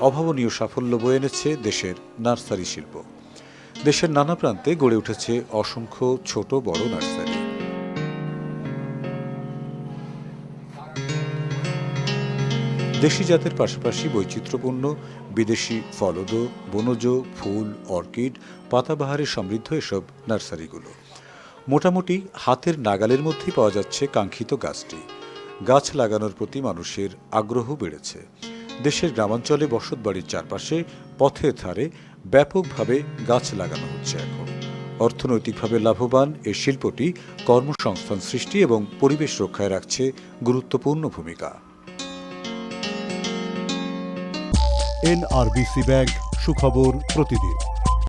অভাবনীয় সাফল্য বয়ে এনেছে দেশের নার্সারি শিল্প। দেশের নানা প্রান্তে গড়ে উঠেছে অসংখ্য ছোট বড় নার্সারি। দেশি জাতের পাশাপাশি বৈচিত্র্যপূর্ণ বিদেশি ফলদ, বনজ, ফুল, অর্কিড, পাতাবাহারে সমৃদ্ধ এসব নার্সারিগুলো। মোটামুটি হাতের নাগালের মধ্যেই পাওয়া যাচ্ছে কাঙ্ক্ষিত গাছটি। গাছ লাগানোর প্রতি মানুষের আগ্রহ বেড়েছে। দেশের গ্রামাঞ্চলে বসতবাড়ির চারপাশে পথের ধারে ব্যাপকভাবে গাছ লাগানো হচ্ছে এখন। অর্থনৈতিকভাবে লাভবান এ শিল্পটি কর্মসংস্থান সৃষ্টি এবং পরিবেশ রক্ষায় রাখছে গুরুত্বপূর্ণ ভূমিকা। এনআরবিসি ব্যাংক সুখবর প্রতিদিন।